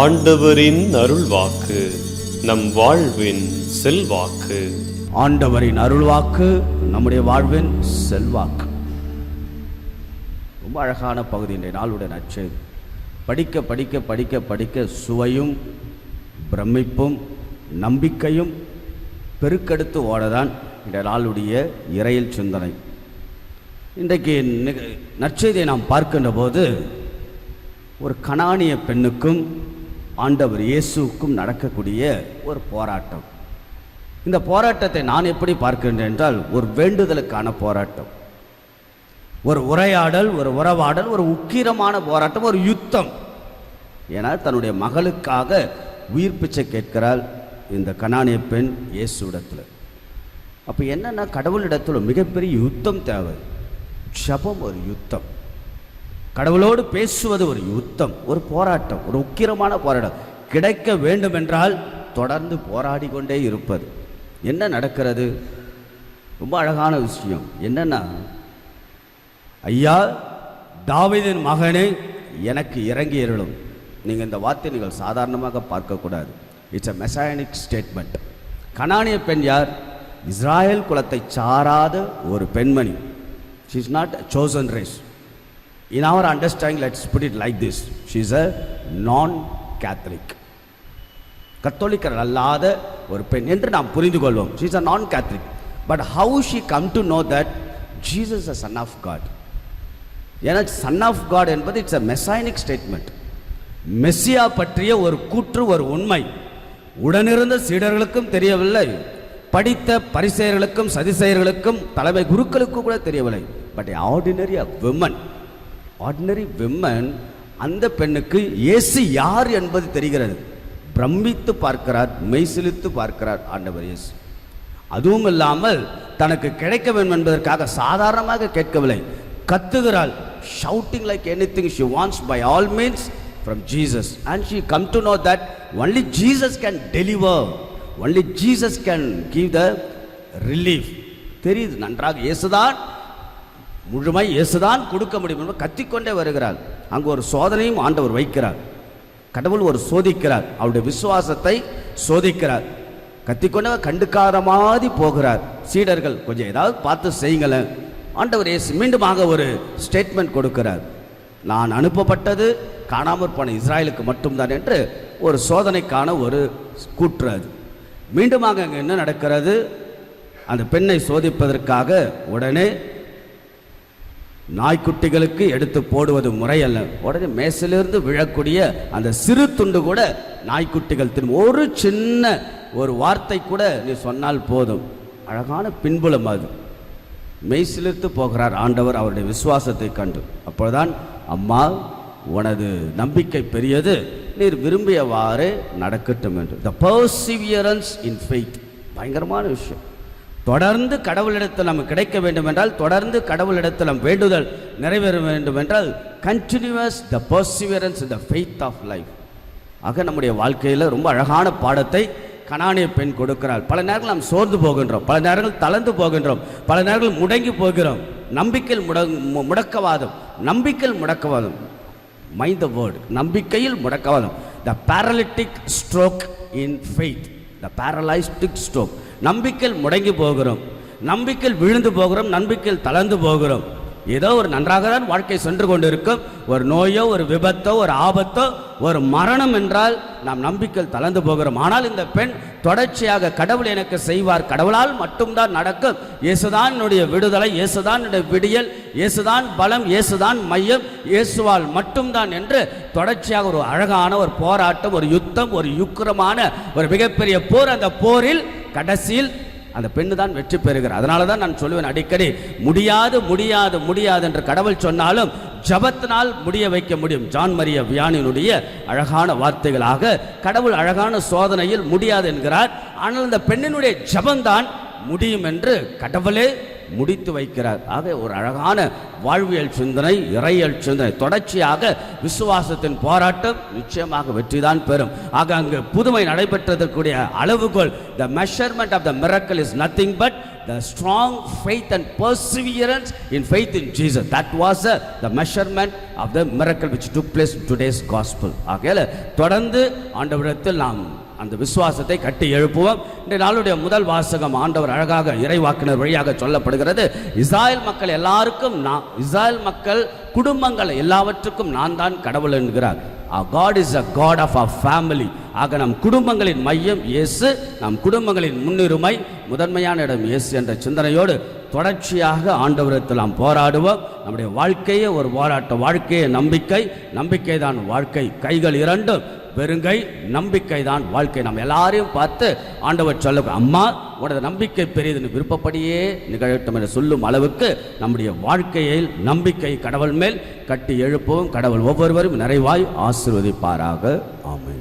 ஆண்டவரின் அருள்வாக்கு நம் வாழ்வின் செல்வாக்கு. ஆண்டவரின் அருள்வாக்கு நம்முடைய வாழ்வின் செல்வாக்கு. ரொம்ப அழகான பகுதி இன்றைய நாளுடைய நற்செய்தி படிக்க படிக்க படிக்க படிக்க சுவையும் பிரமிப்பும் நம்பிக்கையும் பெருக்கெடுத்து ஓடதான் இந்த நாளுடைய இறையில் சிந்தனை. இன்றைக்கு நற்செய்தியை நாம் பார்க்கின்ற போது ஒரு கணானிய பெண்ணுக்கும் ஆண்டவர் இயேசுவுக்கும் நடக்கக்கூடிய ஒரு போராட்டம். இந்த போராட்டத்தை நான் எப்படி பார்க்கின்றேன் என்றால் ஒரு வேண்டுதலுக்கான போராட்டம். ஒரு உரையாடல் ஒரு உறவாடல் ஒரு உக்கிரமான போராட்டம் ஒரு யுத்தம். ஏன்னா தன்னுடைய மகளுக்காக உயிர் பிச்சை கேட்கிறாள் இந்த கணானிய பெண் இயேசுவிடத்தில். அப்போ என்னென்னா கடவுளிடத்தில் மிகப்பெரிய யுத்தம் தேவை. ஜபம் ஒரு யுத்தம். கடவுளோடு பேசுவது ஒரு யுத்தம் ஒரு போராட்டம் ஒரு உக்கிரமான போராட்டம். கிடைக்க வேண்டும் என்றால் தொடர்ந்து போராடி கொண்டே இருப்பது. என்ன நடக்கிறது? ரொம்ப அழகான விஷயம். என்னன்னா ஐயா தாவிதின் மகனே எனக்கு இறங்கி இருளும். நீங்கள் இந்த வார்த்தை நீங்கள் சாதாரணமாக பார்க்கக்கூடாது. இட்ஸ் அ மெசானிக் ஸ்டேட்மெண்ட் கனானிய பெண் யார்? இஸ்ராயல் குலத்தை சாராத ஒரு பெண்மணி. She is not chosen race in our understanding let's put it like this. She is a non catholic கத்தோலிக்கர் அல்லாத ஒரு பெண் என்று நாம் புரிந்து கொள்வோம் she is a non catholic but how she come to know that Jesus a son of God ஏன்னா son of God என்பது it's a messianic statement Messiah பற்றிய ஒரு கூற்று ஒரு உண்மை. உடனிருந்த சீடர்களுக்கும் தெரியவில்லை. படித்த பரிசெயர்களுக்கும் சதிசெயர்களுக்கும் தலைமை குருக்களுக்கும் கூட தெரியவில்லை. But ordinary a women ordinary women அந்த பெண்ணுக்கு இயேசு யார் என்பது தெரிகிறது. பிரமித்து பார்க்கிறார் மெய்சிலித்து பார்க்கிறார் ஆண்டவர் இயேசு. அதுவும் இல்லாமல் தனக்கு கிடைக்க வேண்டும் என்பதற்காக சாதாரணமாக கேட்கவில்லை. கத்துகிறாள் shouting like anything she wants by all means from Jesus and she come to know that only Jesus can deliver only Jesus can give the relief தெரியுது நன்றாக இயேசுதான் முழுமை இயேசுதான் கொடுக்க முடியும் என்று கத்திக்கொண்டே வருகிறார். அங்கு ஒரு சோதனையும் ஆண்டவர் வைக்கிறார். கடவுள் ஒரு சோதிக்கிறார். அவருடைய விசுவாசத்தை சோதிக்கிறார். கத்திக்கொண்டே கண்டுக்காத மாதிரி போகிறார். சீடர்கள் கொஞ்சம் ஏதாவது பார்த்து செய்யுங்களேன். ஆண்டவர் இயேசு மீண்டுமாக ஒரு ஸ்டேட்மெண்ட் கொடுக்கிறார். நான் அனுப்பப்பட்டது காணாமற் போன இஸ்ராயலுக்கு மட்டும்தான் என்று ஒரு சோதனைக்கான ஒரு கூற்று அது. மீண்டுமாக அங்கே என்ன நடக்கிறது? அந்த பெண்ணை சோதிப்பதற்காக உடனே நாய்க்குட்டிகளுக்கு எடுத்து போடுவது முறையல்ல. உடனே மேசிலிருந்து விழக்கூடிய அந்த சிறு துண்டு கூட நாய்க்குட்டிகள் திரும்ப ஒரு சின்ன ஒரு வார்த்தை கூட நீ சொன்னால் போதும். அழகான பின்புலம் அது. மெய்சிலிருந்து போகிறார் ஆண்டவர் அவருடைய விசுவாசத்தை கண்டு. அப்பொழுதுதான் அம்மா உனது நம்பிக்கை பெரியது. நீர் விரும்பியவாறு நடக்கட்டும் என்று. த பர்சிவியரன்ஸ் இன் ஃபெய்த் பயங்கரமான விஷயம். தொடர்ந்து கடவுளிடத்தில் நம்ம கிடைக்க வேண்டும் என்றால் தொடர்ந்து கடவுளிடத்தில் நம் வேண்டுதல் நிறைவேற வேண்டும் என்றால் continues the perseverance the faith of life ஆக நம்முடைய வாழ்க்கையில் ரொம்ப அழகான பாடத்தை கணானிய பெண் கொடுக்கிறாள். பல நேரங்கள் நாம் சோர்ந்து போகின்றோம். பல நேரங்கள் தளர்ந்து போகின்றோம். பல நேரங்கள் முடங்கி போகிறோம். நம்பிக்கையில் முட முடக்கவாதம். நம்பிக்கையில் முடக்கவாதம். மைண்ட் த வேர்டு நம்பிக்கையில் முடக்கவாதம். The paralytic stroke in faith the paralytic stroke நம்பிக்கையில் முடங்கி போகிறோம். நம்பிக்கையில் விழுந்து போகிறோம். நம்பிக்கையில் தளர்ந்து போகிறோம். ஏதோ ஒரு நன்றாக தான் வாழ்க்கை சென்று கொண்டிருக்கும். ஒரு நோயோ ஒரு விபத்தோ ஒரு ஆபத்தோ ஒரு மரணம் என்றால் நாம் நம்பிக்கையில் தளர்ந்து போகிறோம். ஆனால் இந்த பெண் தொடர்ச்சியாக கடவுள் எனக்கு செய்வார். கடவுளால் மட்டும்தான் நடக்கும். இயேசுதான் என்னுடைய விடுதலை இயேசுதான் என்னுடைய விடியல் இயேசுதான் பலம் இயேசுதான் மையம் இயேசுவால் மட்டும்தான் என்று தொடர்ச்சியாக ஒரு அழகான ஒரு போராட்டம் ஒரு யுத்தம் ஒரு யுக்கிரமான ஒரு மிகப்பெரிய போர். அந்த போரில் கடைசியில் அந்த பெண்ணு தான் வெற்றி பெறுகிறார். அதனால தான் நான் சொல்லுவேன் அடிக்கடி முடியாது முடியாது முடியாது என்று கடவுள் சொன்னாலும் ஜபத்தினால் முடிய வைக்க முடியும். ஜான் மரிய வியானினுடைய அழகான வார்த்தைகளாக கடவுள் அழகான சோதனையில் முடியாது என்கிறார். ஆனால் அந்த பெண்ணினுடைய ஜபம்தான் முடியும் என்று கடவுளே முடித்து வைக்கிறார் ஆக ஒரு அழகான வாழ்வியல் சிந்தனை இறையல் சிந்தனை தொடர்ச்சியாக விசுவாசத்தின் போராட்டம் நிச்சயமாக வெற்றிதான் பெறும் ஆக அங்கு புதுமை நடைபெற்றதற்குரிய அளவுகோல் the measurement of the miracle is nothing but the strong faith and perseverance in faith in Jesus. That was uh, the measurement of the miracle which took place in today's gospel. ஆகையால தொடர்ந்து ஆண்டவரிடத்தில் நாம் அந்த விசுவாசத்தை கட்டி எழுப்புவோம். இன்றைய நாளுடைய முதல் வாசகம் ஆண்டவர் அழகாக இறைவாக்கினர் வழியாக சொல்லப்படுகிறது. இஸ்ராயல் மக்கள் எல்லாருக்கும் நான் இஸ்ராயல் மக்கள் குடும்பங்கள் எல்லாவற்றுக்கும் நான் தான் கடவுள் என்கிறார். God is a God of a family ஆக நம் குடும்பங்களின் மையம் இயேசு நம் குடும்பங்களின் முன்னுரிமை முதன்மையான இடம் இயேசு என்ற சிந்தனையோடு தொடர்ச்சியாக ஆண்டவரத்தில் நாம் போராடுவோம். நம்முடைய வாழ்க்கையே ஒரு போராட்ட வாழ்க்கையே நம்பிக்கை. நம்பிக்கை தான் வாழ்க்கை. கைகள் இரண்டும். வெறுங்கை நம்பிக்கை தான் வாழ்க்கை. நம்ம எல்லாரையும் பார்த்து ஆண்டவர் சொல்ல அம்மா உனது நம்பிக்கை பெரியதுன்னு விருப்பப்படியே நிகழட்டும் என்று சொல்லும் அளவுக்கு நம்முடைய வாழ்க்கையில் நம்பிக்கை கடவுள் மேல் கட்டி எழுப்பவும் கடவுள் ஒவ்வொருவரும் நிறைவாய் ஆசிர்வதிப்பாராக. ஆமை